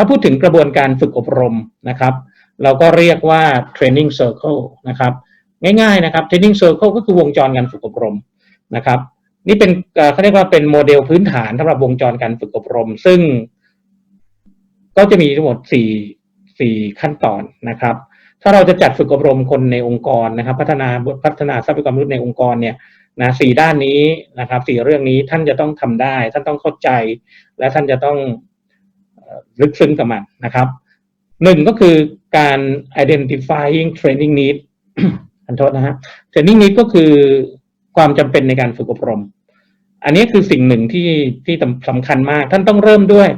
ถ้าพูดถึงกระบวนการฝึกอบรมนะครับ เราก็เรียกว่า training circle นะครับง่ายๆนะครับ training circle ก็คือวงจรการฝึกอบรมนะครับ นี่เป็นเขาเรียกว่าเป็นโมเดลพื้นฐานสำหรับวงจรการฝึกอบรม ซึ่งก็จะมีทั้งหมดสี่สี่ขั้นตอนนะครับ ถ้าเราจะจัดฝึกอบรมคนในองค์กรนะครับ พัฒนาพัฒนาทรัพยากรมนุษย์ในองค์กรเนี่ยนะสี่ด้านนี้นะครับสี่เรื่องนี้ท่านจะต้องทำได้ ท่านต้องเข้าใจ และท่านจะต้อง ลึกซึ้งกับมันนะครับหนึ่งก็คือการ identifying training need ขอโทษนะฮะ training need ก็คือความจำเป็นในการฝึกอบรม อันนี้คือสิ่งหนึ่งที่ที่สำคัญมาก ท่านต้องเริ่มด้วย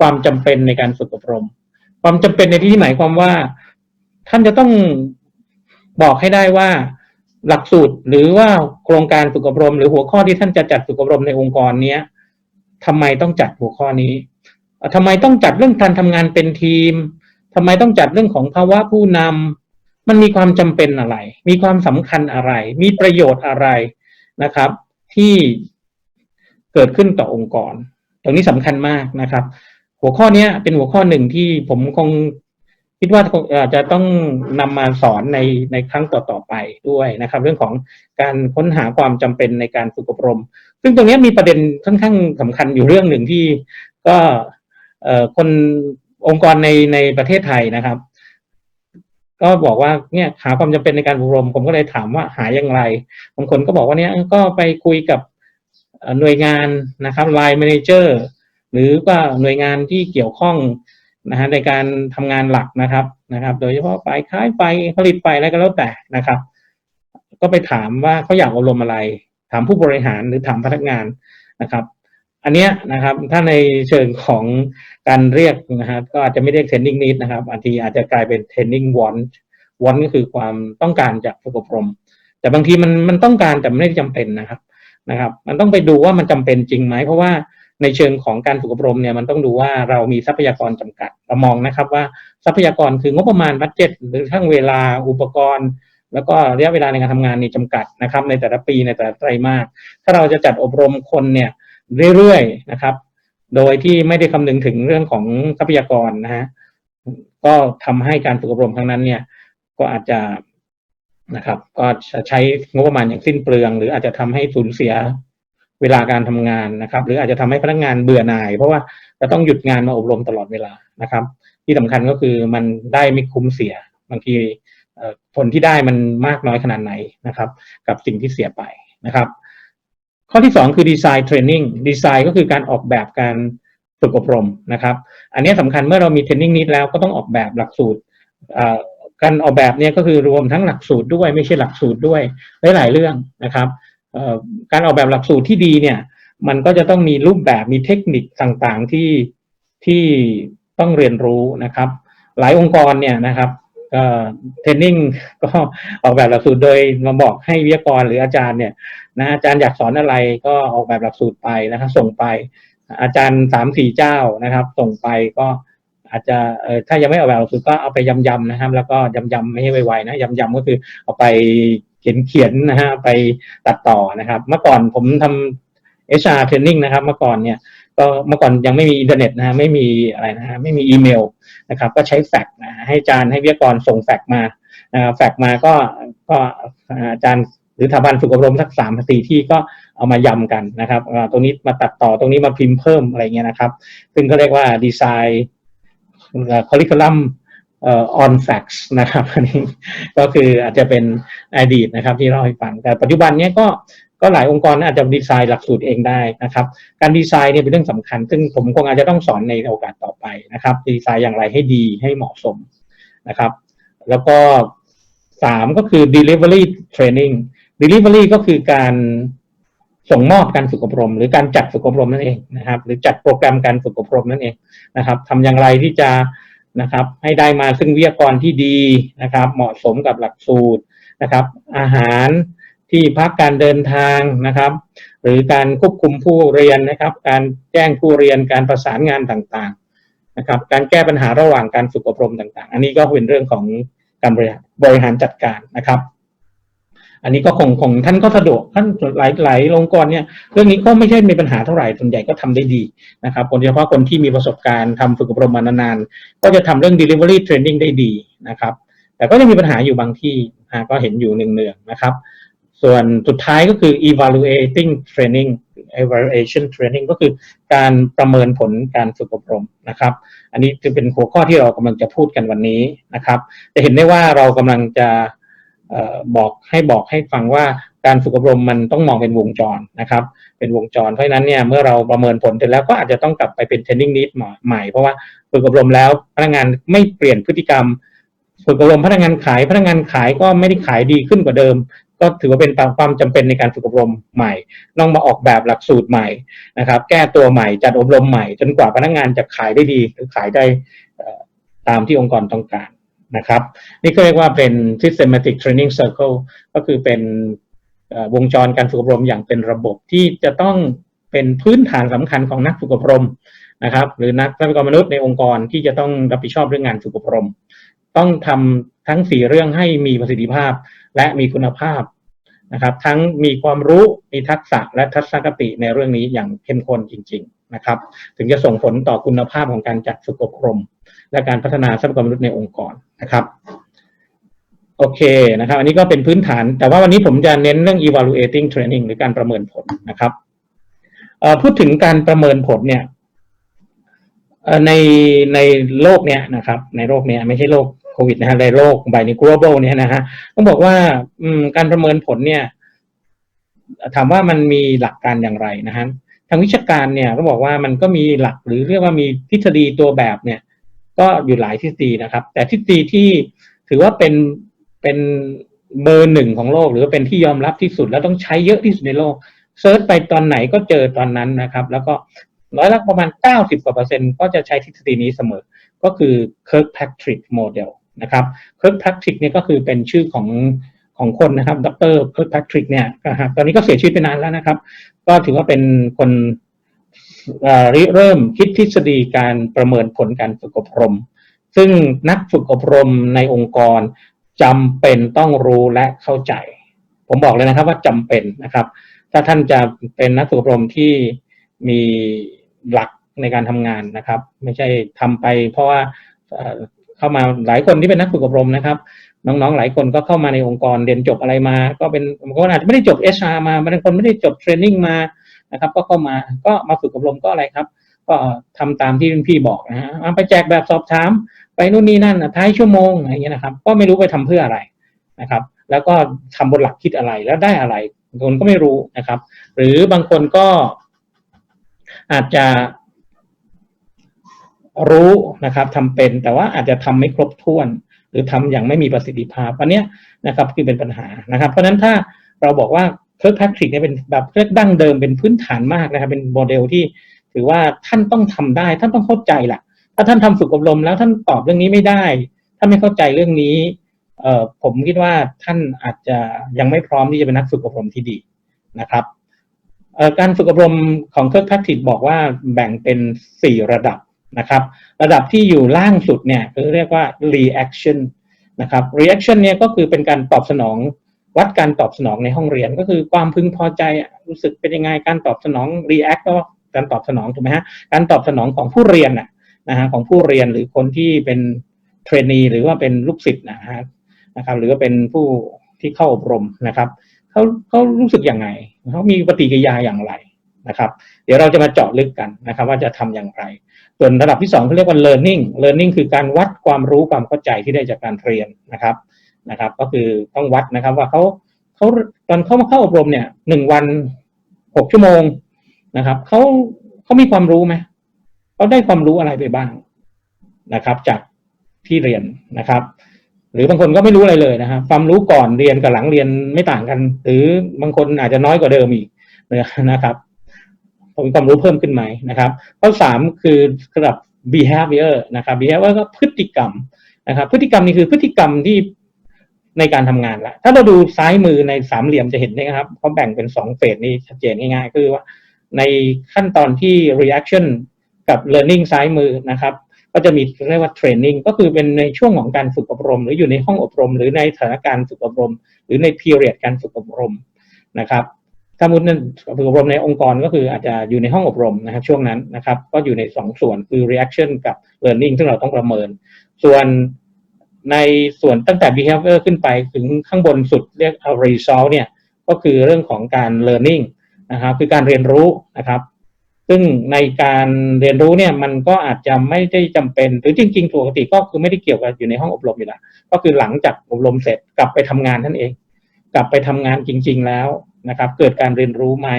ความจำเป็นในการฝึกอบรม ความจำเป็นในที่หมายความว่า ท่านจะต้องบอกให้ได้ว่าหลักสูตรหรือว่าโครงการฝึกอบรม หรือหัวข้อที่ท่านจะจัดฝึกอบรมในองค์กรเนี้ยทำไมต้องจัดหัวข้อนี้ ทำไมต้องจัดเรื่องการทำงานเป็นทีมทำไมต้องจัดเรื่องของภาวะผู้นำมันมีความจำเป็นอะไร มีความสำคัญอะไร มีประโยชน์อะไรนะครับ ที่เกิดขึ้นต่อองค์กร ตรงนี้สำคัญมากนะครับ หัวข้อเนี้ยเป็นหัวข้อหนึ่งที่ผมคงคิดว่าอาจจะต้องนำมาสอนในในครั้งต่อๆไปด้วยนะครับ เรื่องของการค้นหาความจำเป็นในการฝึกอบรม ซึ่งตรงนี้มีประเด็นค่อนข้างสำคัญอยู่เรื่องหนึ่งที่ก็ คนองค์กรในในประเทศไทยนะครับ ก็บอกว่าเนี่ยหาความจำเป็นในการอบรม ผมก็เลยถามว่าหาอย่างไรบางคนก็บอกว่าเนี่ยก็ไปคุยกับหน่วยงานนะครับ Line Manager หรือว่าหน่วยงานที่เกี่ยวข้องนะฮะในการทำงานหลักนะครับนะครับ โดยเฉพาะฝ่ายขายไฟผลิตไฟอะไรก็แล้วแต่นะครับ ก็ไปถามว่าเขาอยากอบรมอะไร ถามผู้บริหารหรือถามพนักงานนะครับ อันเนี้ยนะครับ ถ้าในเชิงของการเรียกนะฮะก็อาจจะไม่เรียก training need นะครับบางทีอาจจะกลายเป็น training want want ก็คือความต้องการจากฝึกอบรม แต่บางทีมันมันต้องการแต่ไม่ได้จำเป็นนะครับนะครับ มันต้องไปดูว่ามันจำเป็นจริงไหมเพราะว่าในเชิงของการฝึกอบรมเนี่ยมันต้องดูว่าเรามีทรัพยากรจำกัดเรามองนะครับว่าทรัพยากรคืองบประมาณบัตเจ็ตหรือทั้งเวลาอุปกรณ์ แล้วก็ระยะเวลาในการทำงานนี่จำกัดนะครับ ในแต่ละปีในแต่ละไตรมาสถ้าเราจะจัดอบรมคนเนี่ย เรื่อยๆนะครับ โดยที่ไม่ได้คำนึงถึงเรื่องของทรัพยากรนะฮะก็ทำให้การฝึกอบรมครั้งนั้นเนี่ย ก็อาจจะนะครับ ก็ใช้งบประมาณอย่างสิ้นเปลือง หรืออาจจะทำให้สูญเสียเวลาการทำงานนะครับ หรืออาจจะทำให้พนักงานเบื่อหน่าย เพราะว่าจะต้องหยุดงานมาอบรมตลอดเวลานะครับ ที่สำคัญก็คือมันได้ไม่คุ้มเสีย บางทีผลที่ได้มันมากน้อยขนาดไหนนะครับ กับสิ่งที่เสียไปนะครับ ข้อที่สองคือดีไซน์เทรนนิ่งดีไซน์ก็คือการออกแบบการฝึกอบรมนะครับ อันนี้สำคัญเมื่อเรามีเทรนนิ่งนี้แล้วก็ต้องออกแบบหลักสูตรการออกแบบเนี่ยก็คือรวมทั้งหลักสูตรด้วยไม่ใช่หลักสูตรด้วยหลายๆเรื่องนะครับการออกแบบหลักสูตรที่ดีเนี่ย มันก็จะต้องมีรูปแบบมีเทคนิคต่างๆที่ที่ต้องเรียนรู้นะครับ หลายองค์กรเนี่ยนะครับ เอ่อเทรนนิ่งก็ออกแบบหลักสูตรโดยมาบอกให้วิทยากรหรืออาจารย์เนี่ยนะอาจารย์อยากสอนอะไรก็ออกแบบหลักสูตรไปนะครับส่งไป อาจารย์สามสี่เจ้านะครับ ส่งไปก็อาจจะถ้ายังไม่ออกแบบหลักสูตรก็เอาไปยำๆนะครับ แล้วก็ยำๆไม่ให้ไวๆนะยำๆก็คือเอาไปเขียนเขียนนะฮะไปตัดต่อนะครับ เมื่อก่อนผมทำ HR training นะครับ เมื่อก่อนเนี่ย ก็เมื่อก่อนยังไม่มีอินเทอร์เน็ตนะฮะไม่มีอะไรนะฮะไม่มีอีเมลนะครับก็ใช้แฟกซ์นะให้อาจารย์ให้วิทยากรส่งแฟกซ์มาแฟกซ์มาก็ก็อาจารย์หรือสถาบันฝึกอบรมสักสามสี่ที่ก็เอามายำกันนะครับตรงนี้มาตัดต่อตรงนี้มาพิมพ์เพิ่มอะไรเงี้ยนะครับ ซึ่งก็เรียกว่าดีไซน์คอริคูลัมเอ่อ on facts นะครับอันนี้ก็คืออาจจะเป็นอดีตนะครับที่เราให้ฟังแต่ปัจจุบันเนี้ยก็ ก็หลายองค์กรอาจจะดีไซน์หลักสูตรเองได้นะครับ การดีไซน์เนี่ยเป็นเรื่องสำคัญ ซึ่งผมคงอาจจะต้องสอนในโอกาสต่อไปนะครับ ดีไซน์อย่างไรให้ดีให้เหมาะสมนะครับ แล้วก็สามก็คือ delivery training delivery ก็คือการส่งมอบการฝึกอบรม หรือการจัดฝึกอบรมนั่นเองนะครับ หรือจัดโปรแกรมการฝึกอบรมนั่นเองนะครับทำอย่างไรที่จะนะครับ ให้ได้มาซึ่งวิทยากรที่ดีนะครับ เหมาะสมกับหลักสูตรนะครับ อาหาร ที่พักการเดินทางนะครับ หรือการควบคุมผู้เรียนนะครับ การแจ้งผู้เรียนการประสานงานต่างๆนะครับ การแก้ปัญหาระหว่างการฝึกอบรมต่างๆ อันนี้ก็เป็นเรื่องของการบริหารจัดการนะครับ อันนี้ก็คงคงท่านก็สะดวกท่านหลายหลายองค์กรเนี่ยเรื่องนี้ก็ไม่ใช่มีปัญหาเท่าไหร่ส่วนใหญ่ก็ทำได้ดีนะครับโดยเฉพาะคนที่มีประสบการณ์ทำฝึกอบรมมานานๆก็จะทำเรื่อง delivery training ได้ดีนะครับ แต่ก็ยังมีปัญหาอยู่บางที่ก็เห็นอยู่หนึ่งเนืองๆนะครับ ส่วนสุดท้ายก็คือ evaluating training evaluation training ก็คือการประเมินผลการฝึกอบรมนะครับ อันนี้จะเป็นหัวข้อที่เรากำลังจะพูดกันวันนี้นะครับ จะเห็นได้ว่าเรากำลังจะออบอกให้บอกให้ฟังว่าการฝึกอบรมมันต้องมองเป็นวงจรนะครับ เป็นวงจรเพราะฉะนั้นเนี่ยเมื่อเราประเมินผลเสร็จแล้วก็อาจจะต้องกลับไปเป็น training need ใหม่เพราะว่าฝึกอบรมแล้วพนักงานไม่เปลี่ยนพฤติกรรมฝึกอบรมพนักงานขายพนักงานขายก็ไม่ได้ขายดีขึ้นกว่าเดิม ก็ถือว่าเป็นความจำเป็นในการฝึกอบรมใหม่ ต้องมาออกแบบหลักสูตรใหม่นะครับ แก้ตัวใหม่จัดอบรมใหม่ จนกว่าพนักงานจะขายได้ดีหรือขายได้ตามที่องค์กรต้องการนะครับ นี่ก็เรียกว่าเป็น systematic training circle ก็คือเป็นวงจรการฝึกอบรมอย่างเป็นระบบที่จะต้องเป็นพื้นฐานสำคัญของนักฝึกอบรมนะครับ หรือนักทรัพยากรมนุษย์ในองค์กรที่จะต้องรับผิดชอบเรื่องงานฝึกอบรม ต้องทำทั้งสี่เรื่องให้มีประสิทธิภาพและมีคุณภาพนะครับ ทั้งมีความรู้มีทักษะและทัศนคติในเรื่องนี้อย่างเข้มข้นจริง ๆนะครับ ถึงจะส่งผลต่อคุณภาพของการจัดฝึกอบรม และการพัฒนาทรัพยากรมนุษย์ในองค์กรนะครับโอเคนะครับ อันนี้ก็เป็นพื้นฐาน แต่ว่าวันนี้ผมจะเน้นเรื่อง evaluating training หรือการประเมินผลนะครับพูดถึงการประเมินผลเนี่ยในในโลกเนี้ยนะครับ ในโลกเนี้ยไม่ใช่โลก วิดนะฮะในโลกใบนี้ global เนี่ยนะฮะต้องบอกว่าการประเมินผลเนี่ย ถามว่ามันมีหลักการอย่างไรนะฮะทางวิชาการเนี่ยก็บอกว่ามันก็มีหลักหรือเรียกว่ามีทฤษฎีตัวแบบเนี่ย ก็อยู่หลายทฤษฎีนะครับ แต่ทฤษฎีที่ถือว่าเป็นเป็นเบอร์หนึ่งของโลก หรือว่าเป็นที่ยอมรับที่สุดแล้วต้องใช้เยอะที่สุดในโลกเซิร์ชไปตอนไหนก็เจอตอนนั้นนะครับ แล้วก็ร้อยละประมาณ 90กว่าเปอร์เซ็นต์ก็จะใช้ทฤษฎีนี้เสมอ ก็คือ Kirkpatrick Model นะครับ Kirkpatrick เนี่ยก็คือเป็นชื่อของของคนนะครับดร Kirkpatrick เนี่ยครับตอนนี้ก็เสียชีวิตไปนานแล้วนะครับ ก็ถือว่าเป็นคนริเริ่มคิดทฤษฎีการประเมินผลการฝึกอบรม ซึ่งนักฝึกอบรมในองค์กรจำเป็นต้องรู้และเข้าใจ ผมบอกเลยนะครับว่าจำเป็นนะครับ ถ้าท่านจะเป็นนักฝึกอบรมที่มีหลักในการทำงานนะครับ ไม่ใช่ทำไปเพราะว่า เข้ามาหลายคนที่เป็นนักฝึกอบรมนะครับ น้องๆ หลายคนก็เข้ามาในองค์กรเรียนจบอะไรมา ก็เป็นบางคนอาจจะไม่ได้จบ HR มาบางคนไม่ได้จบเทรนนิ่งมานะครับก็เข้ามาก็มาฝึกอบรมก็อะไรครับ ก็ทำตามที่พี่บอกนะฮะไปแจกแบบสอบถาม ไปนู่นนี่นั่นท้ายชั่วโมงอะไรเงี้ยนะครับ ก็ไม่รู้ไปทำเพื่ออะไรนะครับ แล้วก็ทำบนหลักคิดอะไรแล้วได้อะไรคนก็ไม่รู้นะครับ หรือบางคนก็อาจจะ รู้นะครับทำเป็นแต่ว่าอาจจะทำไม่ครบถ้วน หรือทำอย่างไม่มีประสิทธิภาพอันนี้นะครับคือเป็นปัญหานะครับ เพราะฉะนั้นถ้าเราบอกว่าเคิร์กแพทริกเนี่ยเป็นแบบเรียกดั้งเดิมเป็นพื้นฐานมากนะครับเป็นโมเดลที่ถือว่าท่านต้องทำได้ ท่านต้องเข้าใจแหละถ้าท่านทำฝึกอบรมแล้วท่านตอบเรื่องนี้ไม่ได้ ท่านไม่เข้าใจเรื่องนี้เอ่อผมคิดว่าท่านอาจจะยังไม่พร้อมที่จะเป็นนักฝึกอบรมที่ดีนะครับการฝึกอบรมของเคิร์กแพทริกบอกว่าแบ่งเป็น 4 ระดับ นะครับ ระดับที่อยู่ล่างสุดเนี่ยคือเรียกว่า reaction นะครับ reaction เนี่ยก็คือเป็นการตอบสนองวัดการตอบสนองในห้องเรียนก็คือความพึงพอใจรู้สึกเป็นยังไงการตอบสนอง react ก็การตอบสนองถูกไหมฮะการตอบสนองของผู้เรียนนะฮะของผู้เรียนหรือคนที่เป็นเทรนนีหรือว่าเป็นลูกศิษย์นะฮะนะครับ หรือว่าเป็นผู้ที่เข้าอบรมนะครับเขาเขารู้สึกยังไงเขามีปฏิกิริยาอย่างไร นะครับ เดี๋ยวเราจะมาเจาะลึกกันนะครับ ว่าจะทำอย่างไร ส่วนระดับที่2เขาเรียกว่า learning learning คือการวัดความรู้ความเข้าใจที่ได้จากการเรียนนะครับนะครับ ก็คือต้องวัดนะครับว่าเขาเขาตอนเข้ามาเข้าอบรมเนี่ยหนึ่งวันหกชั่วโมงนะครับเขาเขามีความรู้ไหมเขาได้ความรู้อะไรไปบ้างนะครับ จากที่เรียนนะครับ หรือบางคนก็ไม่รู้อะไรเลยนะครับความรู้ก่อนเรียนกับหลังเรียนไม่ต่างกัน หรือบางคนอาจจะน้อยกว่าเดิมอีกนะครับ ผมความรู้เพิ่มขึ้นไหมนะครับข้อสามคือระดับ behavior นะครับ behavior ก็พฤติกรรมนะครับ พฤติกรรมนี่คือพฤติกรรมที่ในการทำงานละถ้าเราดูซ้ายมือในสามเหลี่ยมจะเห็นนะครับเขาแบ่งเป็นสองเฟสนี่ชัดเจนง่ายๆ คือว่าในขั้นตอนที่ reaction กับ learning ซ้ายมือนะครับ ก็จะมีเรียกว่าเทรนนิ่งก็คือเป็นในช่วงของการฝึกอบรม หรืออยู่ในห้องอบรม หรือในสถานการณ์ฝึกอบรม หรือในพีเรียดการฝึกอบรมนะครับ ถ้ามุดนั้นฝึกอบรมในองค์กรก็คืออาจจะอยู่ในห้องอบรมนะครับช่วงนั้นนะครับ ก็อยู่ในสองส่วนคือ reaction กับ learning ซึ่งเราต้องประเมิน ส่วนในส่วนตั้งแต่ behavior ขึ้นไปถึงข้างบนสุดเรียก result เนี่ยก็คือเรื่องของการ learning นะครับคือการเรียนรู้นะครับ ซึ่งในการเรียนรู้เนี่ยมันก็อาจจะไม่ได้จำเป็น หรือจริงๆปกติก็คือไม่ได้เกี่ยวกับอยู่ในห้องอบรมอยู่แล้วก็คือหลังจากอบรมเสร็จกลับไปทำงานนั่นเอง กลับไปทำงานจริง ๆ แล้ว นะครับ เกิดการเรียนรู้ไหม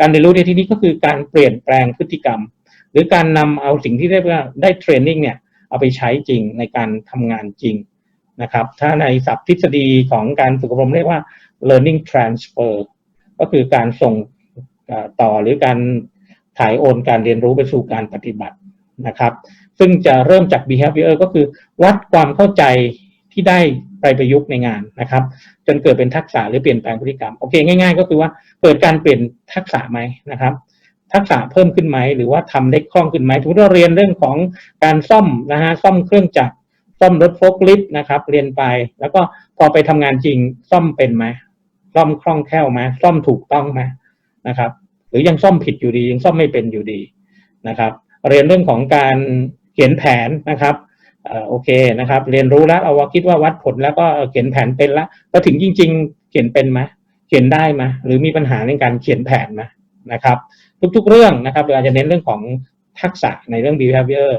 การเรียนรู้ในที่นี้ก็คือการเปลี่ยนแปลงพฤติกรรม หรือการนำเอาสิ่งที่เรียกว่าได้เทรนนิ่งเนี่ยเอาไปใช้จริงในการทำงานจริงนะครับ ถ้าในศัพท์ทฤษฎีของการฝึกอบรมเรียกว่า learning transfer ก็คือการส่งต่อหรือการถ่ายโอนการเรียนรู้ไปสู่การปฏิบัตินะครับ ซึ่งจะเริ่มจาก behavior ก็คือวัดความเข้าใจที่ได้ ไปประยุกต์ในงานนะครับ จนเกิดเป็นทักษะหรือเปลี่ยนแปลงพฤติกรรมโอเคง่าย ๆ ก็คือว่าเกิดการเปลี่ยนทักษะไหมนะครับ ทักษะเพิ่มขึ้นไหมหรือว่าทำได้คล่องขึ้นไหมทุกเราเรียนเรื่องของการซ่อมนะฮะซ่อมเครื่องจักรซ่อมรถโฟล์คลิฟต์นะครับ เรียนไป แล้วก็พอไปทำงานจริงซ่อมเป็นไหมซ่อมคล่องแคล่วไหมซ่อมถูกต้องไหมนะครับ หรือยังซ่อมผิดอยู่ดียังซ่อมไม่เป็นอยู่ดีนะครับ เรียนเรื่องของการเขียนแผนนะครับ โอเคนะครับ เรียนรู้แล้วเอาว่าคิดว่าวัดผลแล้วก็เขียนแผนเป็นล้วก็ถึงจริง ๆ เขียนเป็นไหมเขียนได้ไหมหรือมีปัญหาในการเขียนแผนไหมนะครับ ทุกๆเรื่องนะครับเราอาจจะเน้นเรื่องของทักษะในเรื่อง behavior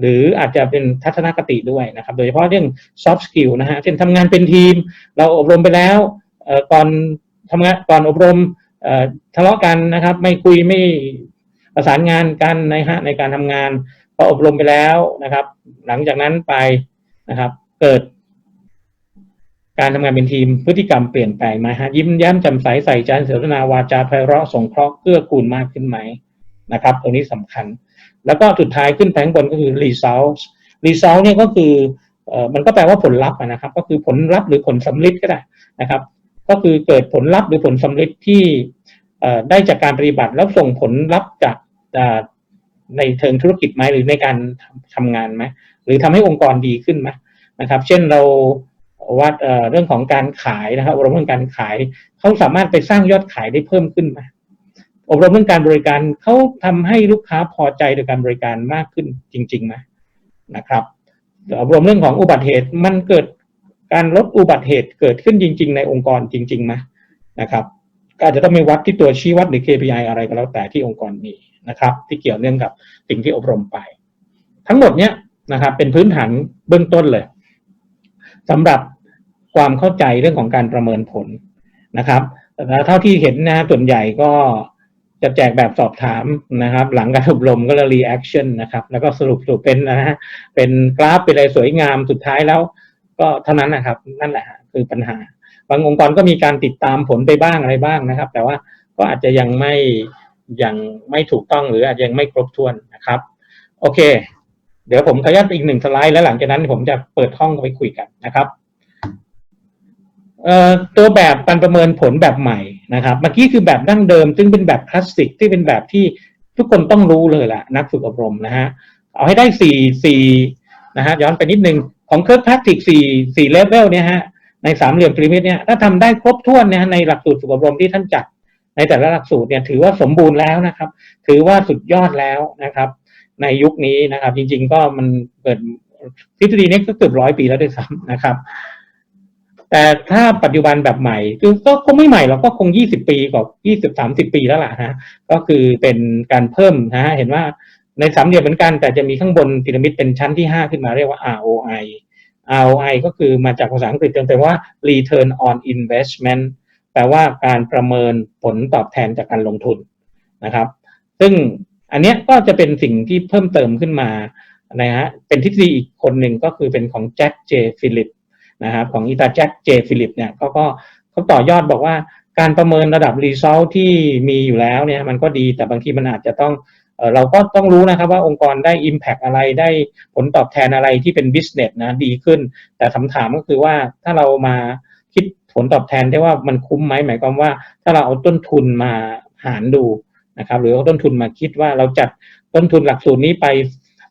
หรืออาจจะเป็นทัศนคติด้วยนะครับ โดยเฉพาะเรื่อง soft skill นะฮะเช่นทำงานเป็นทีม เราอบรมไปแล้วก่อนทำงานก่อนอบรมทะเลาะกันนะครับ ไม่คุยไม่ประสานงานกันในฮะในการทำงาน พออบรมไปแล้วนะครับ หลังจากนั้นไปนะครับ เกิด การทำงานเป็นทีมพฤติกรรมเปลี่ยนแปลงไหมฮะยิ้มแย้มแจ่มใสใส่ใจเสวนาวาจาไพเราะสงเคราะห์เกื้อกูลมากขึ้นไหมนะครับ ตรงนี้สำคัญ แล้วก็สุดท้ายขึ้นแผงบนก็คือ result result เนี่ยก็คือเอ่อมันก็แปลว่าผลลัพธ์นะครับ ก็คือผลลัพธ์หรือผลสำลิดก็ได้นะครับ ก็คือเกิดผลลัพธ์หรือผลสำลิดที่ได้จากการปฏิบัติแล้วส่งผลลัพธ์จาก ในเชิงธุรกิจไหมหรือในการทำงานไหมหรือทำให้องค์กรดีขึ้นไหมนะครับ เช่นเราวัดเรื่องของการขายนะครับอบรมเรื่องการขายเขาสามารถไปสร้างยอดขายได้เพิ่มขึ้นไหมอบรมเรื่องการบริการเขาทำให้ลูกค้าพอใจในการบริการมากขึ้นจริงๆไหมนะครับอบรมเรื่องของอุบัติเหตุมันเกิดการลดอุบัติเหตุเกิดขึ้นจริง ๆ ในองค์กรจริงๆไหมนะครับก็อาจจะต้องมีวัดที่ตัวชี้วัดหรือ KPI อะไรก็แล้วแต่ที่องค์กรมี นะครับ ที่เกี่ยวเนื่องกับสิ่งที่อบรมไป ทั้งหมดเนี้ยนะครับ เป็นพื้นฐานเบื้องต้นเลยสำหรับความเข้าใจเรื่องของการประเมินผลนะครับแต่เท่าที่เห็นนะส่วนใหญ่ก็จะแจกแบบสอบถามนะครับ หลังการอบรมก็เลยรีแอคชั่นนะครับ แล้วก็สรุปสรุปเป็นนะฮะเป็นกราฟเป็นอะไรสวยงามสุดท้ายแล้ว ก็เท่านั้นนะครับ นั่นแหละคือปัญหา บางองค์กรก็มีการติดตามผลไปบ้างอะไรบ้างนะครับ แต่ว่าก็อาจจะยังไม่ ยังไม่ถูกต้องหรืออาจยังไม่ครบถ้วนนะครับ โอเค เดี๋ยวผมขยับอีกหนึ่งสไลด์ แล้วหลังจากนั้นผมจะเปิดห้องไปคุยกันนะครับตัวแบบการประเมินผลแบบใหม่นะครับเมื่อกี้คือแบบดั้งเดิม ซึ่งเป็นแบบคลาสสิกที่เป็นแบบที่ทุกคนต้องรู้เลยแหละนักฝึกอบรมนะฮะเอาให้ได้สี่สี่นะฮะย้อนไปนิดนึงของเคิร์ฟแพทริกสี่สี่เลเวลเนี่ยฮะในสามเหลี่ยมพีระมิดเนี่ยถ้าทำได้ครบถ้วนเนี่ยในหลักสูตรฝึกอบรมที่ท่านจัด ในแต่ละหลักสูตรเนี่ยถือว่าสมบูรณ์แล้วนะครับ ถือว่าสุดยอดแล้วนะครับ ในยุคนี้นะครับ จริง ๆ ก็มันเกิดทฤษฎีนี้ก็เกือบร้อยปีแล้วด้วยซ้ำนะครับ แต่ถ้าปัจจุบันแบบใหม่คือก็คงไม่ใหม่หรอกก็คงยี่สิบปีกว่ายี่สิบสามสิบปีแล้วล่ะฮะก็คือเป็นการเพิ่มนะฮะเห็นว่าในสามเหลี่ยมเหมือนกัน แต่จะมีข้างบนพีระมิดเป็นชั้นที่ห้าขึ้นมาเรียกว่า ROI ROI ก็คือมาจากภาษาอังกฤษเต็มๆว่า Return on Investment แปลว่าการประเมินผลตอบแทนจากการลงทุนนะครับ ซึ่งอันนี้ก็จะเป็นสิ่งที่เพิ่มเติมขึ้นมานะฮะเป็นทฤษฎีอีกคนหนึ่งก็คือเป็นของแจ็คเจฟิลิปนะครับของอีตาแจ็คเจฟิลิปเนี่ยเขาก็เขาต่อยอดบอกว่าการประเมินระดับรีซอลที่มีอยู่แล้วเนี่ยมันก็ดีแต่บางทีมันอาจจะต้องเราก็ต้องรู้นะครับว่าองค์กรได้ Impact อะไรได้ผลตอบแทนอะไรที่เป็น business นะดีขึ้น แต่คำถามก็คือว่าถ้าเรามาคิด ผลตอบแทนได้ว่ามันคุ้มไหมหมายความว่า ถ้าเราเอาต้นทุนมาหารดูนะครับ หรือเอาต้นทุนมาคิดว่าเราจัดต้นทุนหลักสูตรนี้ไป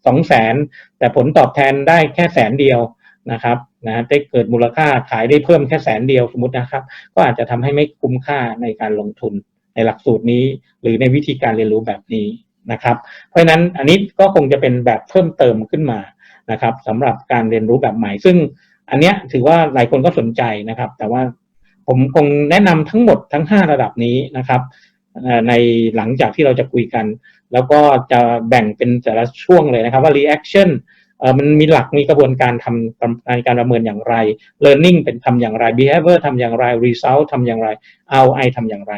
สองแสนแต่ผลตอบแทนได้แค่แสนเดียวนะครับนะได้เกิดมูลค่าขายได้เพิ่มแค่แสนเดียวสมมตินะครับ ก็อาจจะทำให้ไม่คุ้มค่าในการลงทุนในหลักสูตรนี้ หรือในวิธีการเรียนรู้แบบนี้นะครับ เพราะฉะนั้นอันนี้ก็คงจะเป็นแบบเพิ่มเติมขึ้นมานะครับสำหรับการเรียนรู้แบบใหม่ซึ่ง อันเนี้ยถือว่าหลายคนก็สนใจนะครับ แต่ว่าผมคงแนะนำทั้งหมดทั้ง 5 ระดับนี้นะครับในหลังจากที่เราจะคุยกัน แล้วก็จะแบ่งเป็นแต่ละช่วงเลยนะครับว่า reaction มันมีหลักมีกระบวนการทำในการประเมินอย่างไร learning เป็นทำอย่างไร behavior ทำอย่างไร result ทำอย่างไร ROI ทำอย่างไร